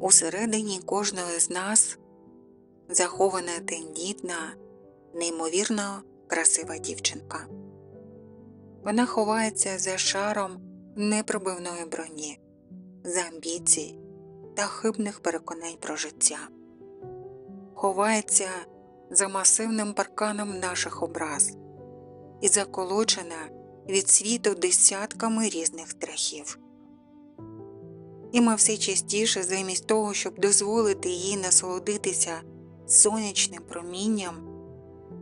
Усередині кожного з нас захована тендітна, неймовірно красива дівчинка. Вона ховається за шаром непробивної броні, за амбіцій та хибних переконань про життя, ховається за масивним парканом наших образ і заколочена від світу десятками різних страхів. І ми все частіше, замість того, щоб дозволити їй насолодитися сонячним промінням,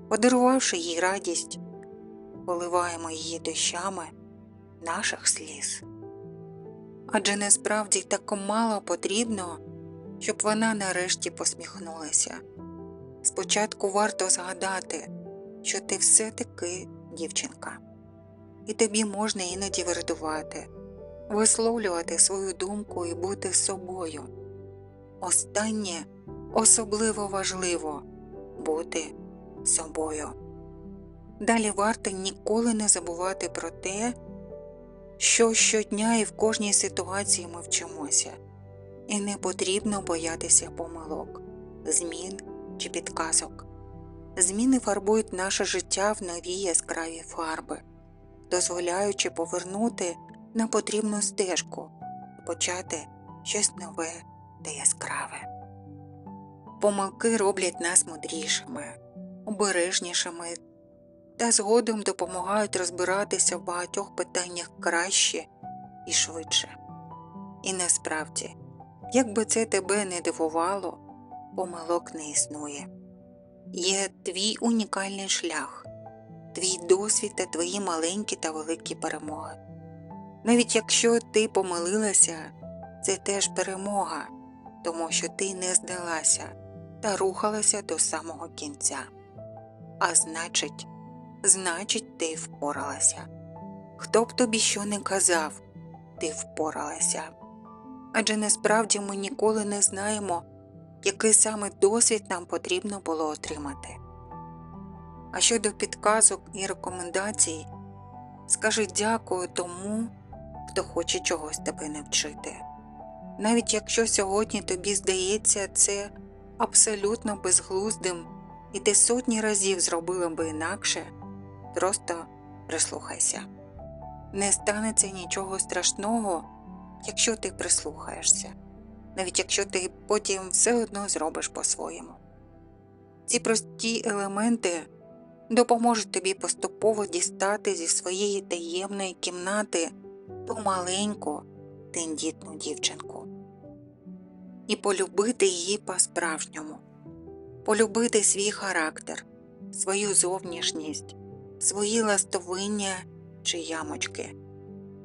подарувавши їй радість, поливаємо її дощами наших сліз. Адже насправді так мало потрібно, щоб вона нарешті посміхнулася. Спочатку варто згадати, що ти все таки дівчинка, і тобі можна іноді вирадувати, висловлювати свою думку і бути собою. Останнє особливо важливо бути собою. Далі варто ніколи не забувати про те, що щодня і в кожній ситуації ми вчимося, і не потрібно боятися помилок, змін чи підказок. Зміни фарбують наше життя в нові яскраві фарби, дозволяючи повернути на потрібну стежку почати щось нове та яскраве. Помилки роблять нас мудрішими, обережнішими та згодом допомагають розбиратися в багатьох питаннях краще і швидше. І насправді, як би це тебе не дивувало, помилок не існує. Є твій унікальний шлях, твій досвід та твої маленькі та великі перемоги. Навіть якщо ти помилилася, це теж перемога, тому що ти не здалася та рухалася до самого кінця. А значить, значить, ти впоралася. Хто б тобі що не казав, ти впоралася. Адже насправді ми ніколи не знаємо, який саме досвід нам потрібно було отримати. А щодо підказок і рекомендацій, скажи дякую тому, хто хоче чогось тебе навчити. Навіть якщо сьогодні тобі здається це абсолютно безглуздим і ти сотні разів зробила би інакше, просто прислухайся. Не станеться нічого страшного, якщо ти прислухаєшся, навіть якщо ти потім все одно зробиш по-своєму. Ці прості елементи допоможуть тобі поступово дістати зі своєї таємної кімнати ту маленьку тендітну дівчинку і полюбити її по-справжньому, полюбити свій характер, свою зовнішність, свої ластовиння чи ямочки,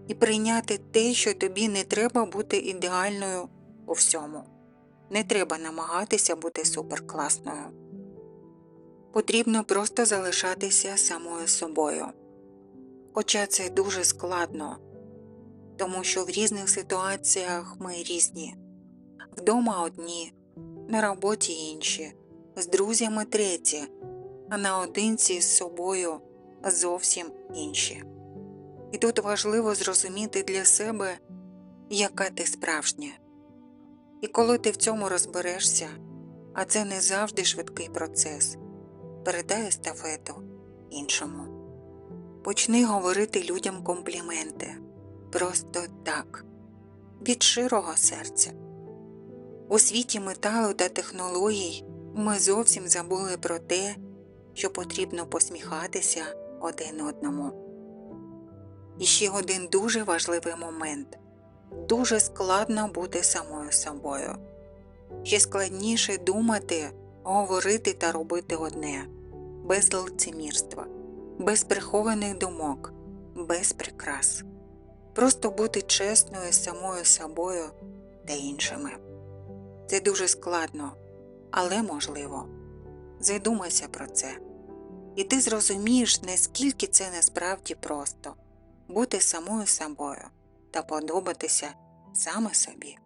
і прийняти те, що тобі не треба бути ідеальною у всьому, не треба намагатися бути суперкласною. Потрібно просто залишатися самою собою. Хоча це дуже складно, тому що в різних ситуаціях ми різні вдома одні, на роботі інші, з друзями треті, а наодинці з собою зовсім інші. І тут важливо зрозуміти для себе, яка ти справжня. І коли ти в цьому розберешся, а це не завжди швидкий процес, передай естафету іншому. Почни говорити людям компліменти просто так, від широго серця. У світі металу та технологій ми зовсім забули про те, що потрібно посміхатися один одному. І ще один дуже важливий момент. Дуже складно бути самою собою, ще складніше думати, говорити та робити одне, без лицемірства, без прихованих думок, без прикрас, просто бути чесною самою собою та іншими. Це дуже складно, але можливо. Задумайся про це, і ти зрозумієш, наскільки це насправді просто бути самою собою та подобатися саме собі.